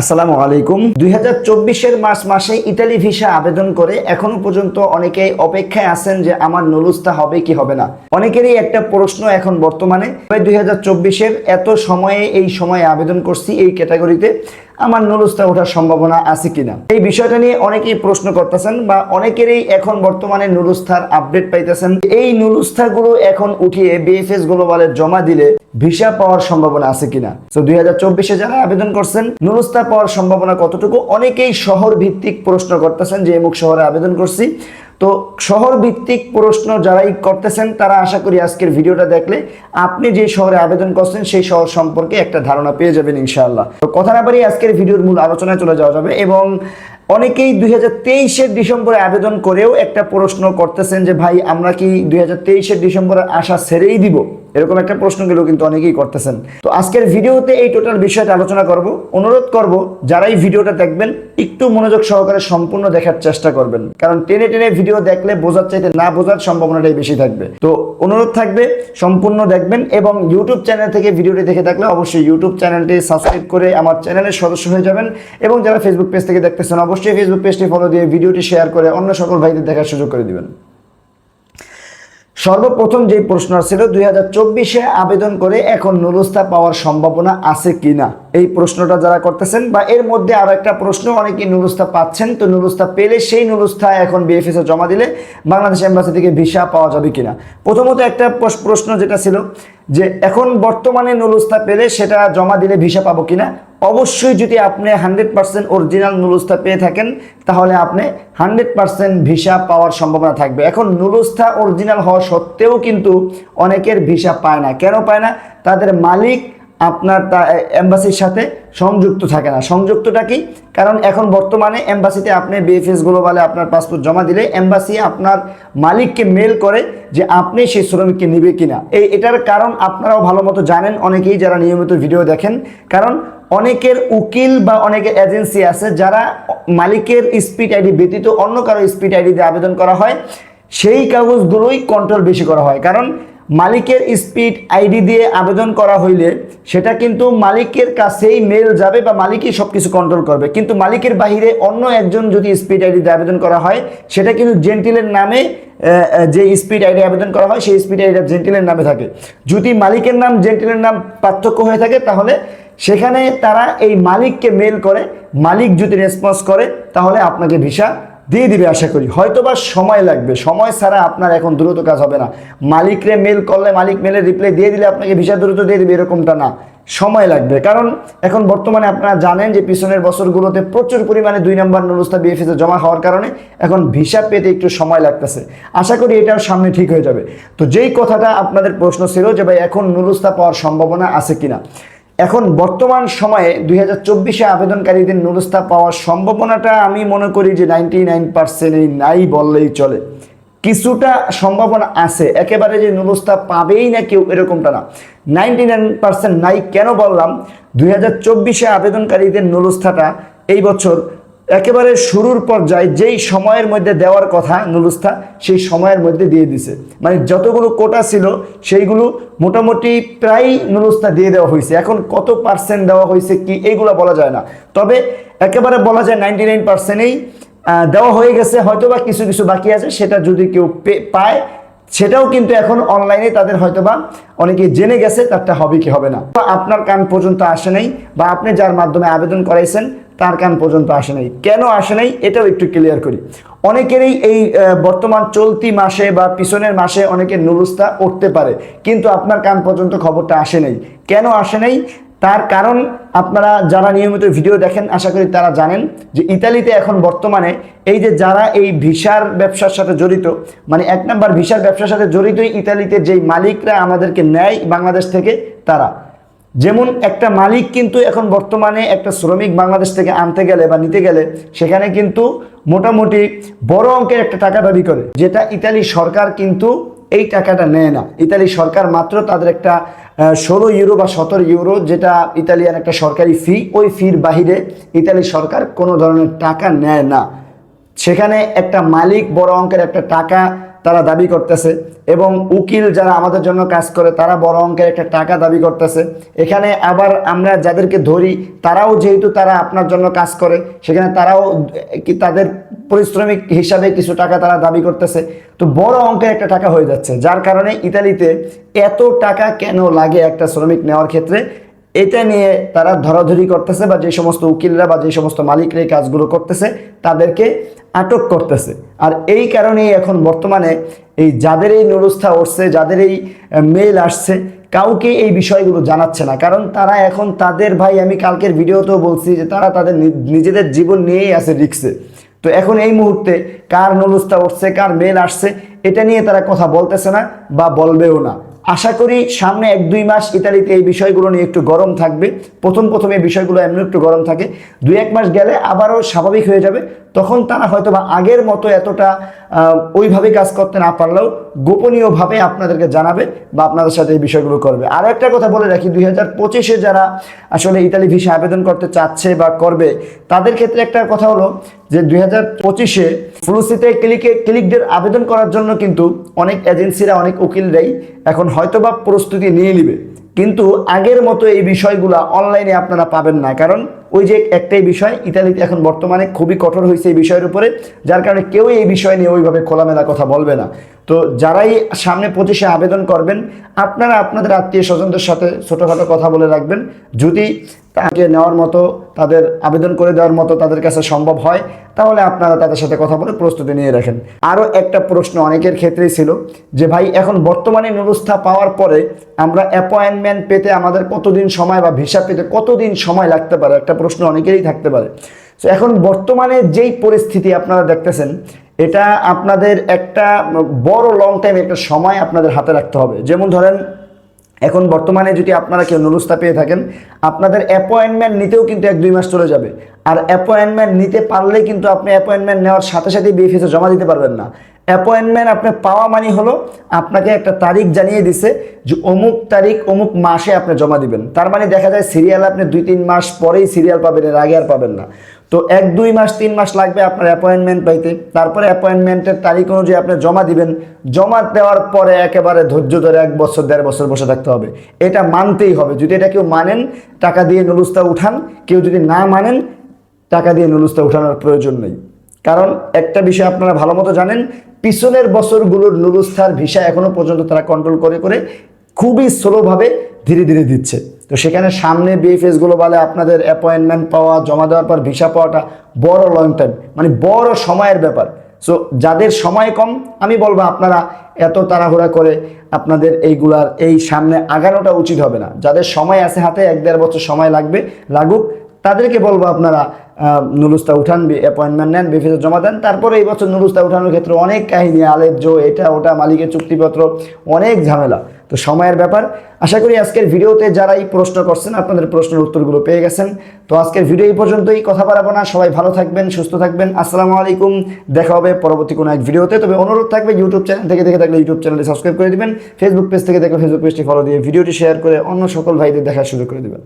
আসসালামু আলাইকুম। দুই হাজার চব্বিশের মার্চ মাসে ইতালি ভিসা আবেদন করে এখনও পর্যন্ত অনেকেই অপেক্ষায় আছেন যে আমার নুলুস্তা হবে কি হবে না। অনেকেরই একটা প্রশ্ন এখন বর্তমানে। দুই হাজার চব্বিশের এত সময়ে, এই সময়ে আবেদন করছি এই ক্যাটাগরিতে। আমার নুলুস্তা ওঠার সম্ভাবনা আছে কিনা? এই বিষয়টা নিয়ে অনেকেই প্রশ্ন করতেছেন বা অনেকেরই এখন বর্তমানে নুলুস্থার আপডেট পাইতেছেন। এই নুলুস্থাগুলো এখন উঠিয়ে বিএফএস গ্লোবালে জমা দিলে ভিসা পাওয়ার সম্ভাবনা আছে কিনা? তো দুই হাজার চব্বিশে যারা আবেদন করছেন, নুলুস্তা পাওয়ার সম্ভাবনা কতটুকু? অনেকেই শহর ভিত্তিক প্রশ্ন করতেছেন যে অমুক শহরে আবেদন করছি। তো শহর ভিত্তিক প্রশ্ন যারাই করতেছেন, তারা আশা করি আজকের ভিডিওটা দেখলে আপনি যে শহরে আবেদন করছেন, সেই শহর সম্পর্কে একটা ধারণা পেয়ে যাবেন ইনশাআল্লাহ। তো কথা না বাড়িয়ে আজকের ভিডিওর মূল আলোচনায় চলে যাওয়া যাবে এবং অনেকেই দুই হাজার তেইশের ডিসেম্বরে আবেদন করেও একটা প্রশ্ন করতেছেন যে, ভাই, আমরা কি দুই হাজার তেইশের ডিসেম্বরের আশা ছেড়েই দিব? এরকম একটা প্রশ্নগুলো কিন্তু অনেকেই করতেছেন। তো আজকের ভিডিওতে এই টোটাল বিষয়টা আলোচনা করব। অনুরোধ করব যারাই ভিডিওটা দেখবেন, একটু মনোযোগ সহকারে সম্পূর্ণ দেখার চেষ্টা করবেন। কারণ টেনে টেনে ভিডিও দেখলে বোঝার চাইতে না বোঝার সম্ভাবনাটাই বেশি থাকবে। তো অনুরোধ থাকবে, সম্পূর্ণ দেখবেন এবং ইউটিউব চ্যানেল থেকে ভিডিওটি দেখে থাকলে অবশ্যই ইউটিউব চ্যানেলটি সাবস্ক্রাইব করে আমার চ্যানেলের সদস্য হয়ে যাবেন এবং যারা ফেসবুক পেজ থেকে দেখতেছেন, অবশ্যই ফেসবুক পেজটি ফলো দিয়ে ভিডিওটি শেয়ার করে অন্য সকল ভাইদের দেখার সুযোগ করে দিবেন। সর্বপ্রথম যে প্রশ্ন ছিল, দুই হাজার চব্বিশে আবেদন করে এখন নুলুস্তা পাওয়ার সম্ভাবনা আছে কি না এই প্রশ্নটা যারা করতেছেন, বা এর মধ্যে আরও একটা প্রশ্ন, অনেকেই নুলুস্তা পাচ্ছেন, তো নুলুস্তা পেলে সেই নুলুস্তা এখন বিএফএস জমা দিলে বাংলাদেশ এম্বাসি থেকে ভিসা পাওয়া যাবে কিনা? প্রথমত একটা প্রশ্ন যেটা ছিল, যে এখন বর্তমানে নুলুস্তা পেলে সেটা জমা দিলে ভিসা পাবো কিনা? অবশ্যই যদি আপনি হান্ড্রেড পার্সেন্ট অরিজিনাল নুলুস্তা পেয়ে থাকেন, তাহলে আপনি হান্ড্রেড পার্সেন্ট ভিসা পাওয়ার সম্ভাবনা থাকবে। এখন নুলুস্তা অরিজিনাল হওয়া সত্ত্বেও কিন্তু অনেকের ভিসা পায় না। কেন পায় না? তাদের মালিক আপনার তা এম্বাসির সাথে সংযুক্ত থাকে না। সংযুক্তটা কি? কারণ এখন বর্তমানে এম্বাসিতে আপনি বিএফএস গ্লোবালে আপনার পাসপোর্ট জমা দিলে এম্বাসি আপনার মালিককে মেল করে যে আপনি সেই শ্রমিককে নিবে কিনা। এই, এটার কারণ আপনারাও ভালো মতো জানেন, অনেকেই যারা নিয়মিত ভিডিও দেখেন। কারণ অনেকের উকিল বা অনেকের এজেন্সি আছে যারা মালিকের স্পিড আইডি ব্যতীত অন্য কারও স্পিড আইডি দিয়ে আবেদন করা হয়। সেই কাগজগুলোই কন্ট্রোল বেশি করা হয়। কারণ মালিকের স্পিড আইডি দিয়ে আবেদন করা হইলে সেটা কিন্তু মালিকের কাছেই মেল যাবে বা মালিকই সব কিছু কন্ট্রোল করবে। কিন্তু মালিকের বাহিরে অন্য একজন যদি স্পিড আইডি দিয়ে আবেদন করা হয়, সেটা কিন্তু জেন্টিলের নামে যে স্পিড আইডি আবেদন করা হয়, সেই স্পিড আইডিটা জেন্টিলের নামে থাকে। যদি মালিকের নাম জেন্টিলের নাম পার্থক্য হয়ে থাকে, তাহলে সেখানে তারা এই মালিককে মেল করে, মালিক যদি রেসপন্স করে, তাহলে আপনাকে ভিসা দিয়ে দিবে আশা করি। হয়তোবা সময় লাগবে। সময় ছাড়া আপনার এখন দ্রুত কাজ হবে না। মালিকরে মেল করলে, মালিক মেলের রিপ্লাই দিয়ে দিলে আপনাকে ভিসা দ্রুত দিয়ে দিবে, এরকমটা না। সময় লাগবে। কারণ এখন বর্তমানে আপনারা জানেন যে পিছনের বছরগুলোতে প্রচুর পরিমাণে দুই নম্বর নুরুস্তা বিএফএসে জমা হওয়ার কারণে এখন ভিসা পেতে একটু সময় লাগতেছে। আশা করি এটাও সামনে ঠিক হয়ে যাবে। তো যেই কথাটা আপনাদের প্রশ্ন ছিল যে, ভাই, এখন নুরুস্তা পাওয়ার সম্ভাবনা আছে কিনা? এখন বর্তমান সময়ে দুই হাজার চব্বিশে আবেদনকারীদের নুরস্থা পাওয়ার সম্ভাবনাটা আমি মনে করি যে নাইনটি নাইন পার্সেন্টই নাই বললেই চলে। কিছুটা সম্ভাবনা আছে, একেবারে যে নুরস্থা পাবেই না কেউ এরকমটা না। নাইনটি নাইন পার্সেন্ট নাই কেন বললাম, দুই হাজার চব্বিশে আবেদনকারীদের নুরস্থাটা এই বছর একেবারে শুরুর পর্যায়ে যেই সময়ের মধ্যে দেওয়ার কথা নুলুস্তা, সেই সময়ের মধ্যে দিয়ে দিছে। মানে যতগুলো কোটা ছিল, সেইগুলো মোটামুটি প্রায় নুলুস্তা দিয়ে দেওয়া হয়েছে। এখন কত পার্সেন্ট দেওয়া হয়েছে কি এইগুলো বলা যায় না। তবে একেবারে বলা যায় নাইনটি নাইন পার্সেন্টেই দেওয়া হয়ে গেছে হয়তো বা কিছু কিছু বাকি আছে, সেটা যদি কেউ পায়, সেটাও কিন্তু এখন অনলাইনে তাদের হয়তোবা অনেকে জেনে গেছে, তারটা হবে কি হবে না। আপনার কান পর্যন্ত আসে নাই, বা আপনি যার মাধ্যমে আবেদন করাইছেন তার কান পর্যন্ত আসে নাই। কেন আসে নাই? এটাও একটু ক্লিয়ার করি। অনেকেরই এই বর্তমান চলতি মাসে বা পিছনের মাসে অনেকের নুরুস্তা উঠতে পারে। কিন্তু আপনার কান পর্যন্ত খবরটা আসে নাই। কেন আসে নাই? তার কারণ আপনারা যারা নিয়মিত ভিডিও দেখেন, আশা করি তারা জানেন যে ইতালিতে এখন বর্তমানে এই যে যারা এই ভিসার ব্যবসার সাথে জড়িত মানে এক নম্বর ভিসার ব্যবসার সাথে জড়িতই ইতালিতে যেই মালিকরা আমাদেরকে নেয় বাংলাদেশ থেকে, তারা। যেমন একটা মালিক কিন্তু এখন বর্তমানে একটা শ্রমিক বাংলাদেশ থেকে আনতে গেলে বা নিতে গেলে, সেখানে কিন্তু মোটামুটি বড় অঙ্কের একটা টাকা দাবি করে, যেটা ইতালি সরকার কিন্তু এই টাকাটা নেয় না। ইতালি সরকার মাত্র তাদের একটা ষোলো ইউরো বা সতেরো ইউরো যেটা ইতালিয়ান একটা সরকারি ফি ওই ফির বাহিরে ইতালি সরকার কোনো ধরনের টাকা নেয় না। সেখানে একটা মালিক বড় অঙ্কের একটা টাকা তারা দাবি করতেছে এবং উকিল যারা আমাদের জন্য কাজ করে, তারা বড় অঙ্কের একটা টাকা দাবি করতেছে। এখানে আবার আমরা যাদেরকে ধরি, তারাও যেহেতু তারা আপনার জন্য কাজ করে, সেখানে তারাও কি তাদের পরিশ্রমিক হিসাবে কিছু টাকা তারা দাবি করতেছে। তো বড় অঙ্কের একটা টাকা হয়ে যাচ্ছে, যার কারণে ইতালিতে এত টাকা কেন লাগে একটা শ্রমিক নেওয়ার ক্ষেত্রে? এটা নিয়ে তারা ধরাধরি করতেছে বা যে সমস্ত উকিলরা বা যে সমস্ত মালিকরা এই কাজগুলো করতেছে, তাদেরকে আটক করতেছে। আর এই কারণেই এখন বর্তমানে এই যাদের এই নুরুস্থা উঠছে, যাদের এই মেল আসছে, কাউকে এই বিষয়গুলো জানাচ্ছে না। কারণ তারা এখন তাদের, ভাই, আমি কালকের ভিডিওতেও বলছি যে তারা তাদের নিজেদের জীবন নিয়েই আছে রিক্সে তো এখন এই মুহূর্তে কার নুরুস্থা উঠছে, কার মেল আসছে, এটা নিয়ে তারা কথা বলতেছে না বা বলবেও না। আশা করি সামনে এক, দুই মাস ইতালিতে এই বিষয়গুলো নিয়ে একটু গরম থাকবে। প্রথম প্রথম এই বিষয়গুলো এমন একটু গরম থাকে। দুই, এক মাস গেলে আবারও স্বাভাবিক হয়ে যাবে। তখন তারা হয়তো বা আগের মতো এতটা ওইভাবে কাজ করতে না পারলেও গোপনীয়ভাবে আপনাদেরকে জানাবে বা আপনাদের সাথে এই বিষয়গুলো করবে। আর একটা কথা বলে রাখি, দুই হাজার পঁচিশে যারা আসলে ইতালি ভিসা আবেদন করতে চাচ্ছে বা করবে, তাদের ক্ষেত্রে একটা কথা হলো যে দুই হাজার পঁচিশে ফ্লুসিতে ক্লিকে, ক্লিকদের আবেদন করার জন্য কিন্তু অনেক এজেন্সিরা অনেক উকিলরাই এখন হয়তোবা প্রস্তুতি নিয়ে নিবে। কিন্তু আগের মতো এই বিষয়গুলো অনলাইনে আপনারা পাবেন না। কারণ ওই যে একটাই বিষয়, ইতালিতে এখন বর্তমানে খুবই কঠোর হয়েছে এই বিষয়ের উপরে, যার কারণে কেউ এই বিষয় নিয়ে ওইভাবে খোলামেলা কথা বলবে না। তো যারাই সামনে পঁচিশে আবেদন করবেন, আপনারা আপনাদের আত্মীয় স্বজনদের সাথে ছোটোখাটো কথা বলে রাখবেন। যদি তাকে নেওয়ার মতো, তাদের আবেদন করে দেওয়ার মতো তাদের কাছে সম্ভব হয়, তাহলে আপনারা তাদের সাথে কথা বলে প্রস্তুতি নিয়ে রাখেন। আরও একটা প্রশ্ন অনেকের ক্ষেত্রেই ছিল যে, ভাই, এখন বর্তমানে নুরুস্থা পাওয়ার পরে আমরা অ্যাপয়েন্টমেন্ট পেতে আমাদের কতদিন সময় বা ভিসা পেতে কতদিন সময় লাগতে পারে? একটা প্রশ্ন অনেকেরই থাকতে পারে। তো এখন বর্তমানে যেই পরিস্থিতি আপনারা দেখতেছেন, এটা আপনাদের একটা বড় লং টাইম একটা সময় আপনাদের হাতে রাখতে হবে। যেমন ধরেন এখন বর্তমানে যদি আপনারা কেউ নুরুস্তা পেয়ে থাকেন, আপনাদের অ্যাপয়েন্টমেন্ট নিতেও কিন্তু এক দুই মাস চলে যাবে। আর অ্যাপয়েন্টমেন্ট নিতে পারলে কিন্তু আপনি অ্যাপয়েন্টমেন্ট নেওয়ার সাথে সাথে বিএফএসে জমা দিতে পারবেন না। অ্যাপয়েন্টমেন্ট আপনি পাওয়া মানে হলো, আপনাকে একটা তারিখ জানিয়ে দিছে যে অমুক তারিখ, অমুক মাসে আপনি জমা দিবেন। তার মানে দেখা যায় সিরিয়াল আপনি দুই তিন মাস পরেই সিরিয়াল পাবেন, এর আগে আর পাবেন না। তো এক, দুই মাস, তিন মাস লাগবে আপনার অ্যাপয়েন্টমেন্ট পাইতে। তারপরে অ্যাপয়েন্টমেন্টের তারিখ অনুযায়ী আপনি জমা দিবেন। জমা দেওয়ার পরে একেবারে ধৈর্য ধরে এক বছর, দেড় বছর বসে থাকতে হবে। এটা মানতেই হবে। যদি এটা কেউ মানেন, টাকা দিয়ে নুলুস্তা উঠান। কেউ যদি না মানেন, টাকা দিয়ে নুলুস্তা উঠানোর প্রয়োজন নেই। কারণ একটা বিষয় আপনারা ভালো মতো জানেন, পিছনের বছরগুলোর নুলুস্থার ভিসা এখনও পর্যন্ত তারা কন্ট্রোল করে করে খুবই স্লোভাবে ধীরে ধীরে দিচ্ছে। তো সেখানে সামনে বিএফএসগুলো বলে আপনাদের অ্যাপয়েন্টমেন্ট পাওয়া, জমা দেওয়ার পর ভিসা পাওয়াটা বড় লং টাইম মানে বড় সময়ের ব্যাপার। সো যাদের সময় কম, আমি বলব আপনারা এত তাড়াহুড়া করে আপনাদের এইগুলার, এই সামনে আগানোটা উচিত হবে না। যাদের সময় আছে হাতে, এক দেড় বছর সময় লাগবে, লাগুক, তাদেরকে বলব আপনারা নুরুস্তা উঠান অ্যাপয়েন্টমেন্ট নেন বিফিসে জমা দেন। তারপরে এই বছর নুরুস্তা উঠানোর ক্ষেত্রে অনেক কাহিনী, আলেজ্য, এটা, ওটা, মালিকের চুক্তিপত্র, অনেক ঝামেলা। তো সময়ের ব্যাপার। আশা করি আজকের ভিডিওতে যারা এই প্রশ্ন করছেন, আপনাদের প্রশ্নের উত্তরগুলো পেয়ে গেছেন। তো আজকের ভিডিও এই পর্যন্তই। কথা বাড়াবো না। সবাই ভালো থাকবেন, সুস্থ থাকবেন। আসসালামু আলাইকুম। দেখা হবে পরবর্তী কোনো এক ভিডিওতে। তবে অনুরোধ থাকবে ইউটিউব চ্যানেল থেকে দেখে থাকলে ইউটিউব চ্যানেলে সাবস্ক্রাইব করে দিবেন। ফেসবুক পেজ থেকে দেখলে ফেসবুক পেজটি ফলো দিয়ে ভিডিওটি শেয়ার করে অন্য সকল ভাইদের দেখার সুযোগ করে দেবেন।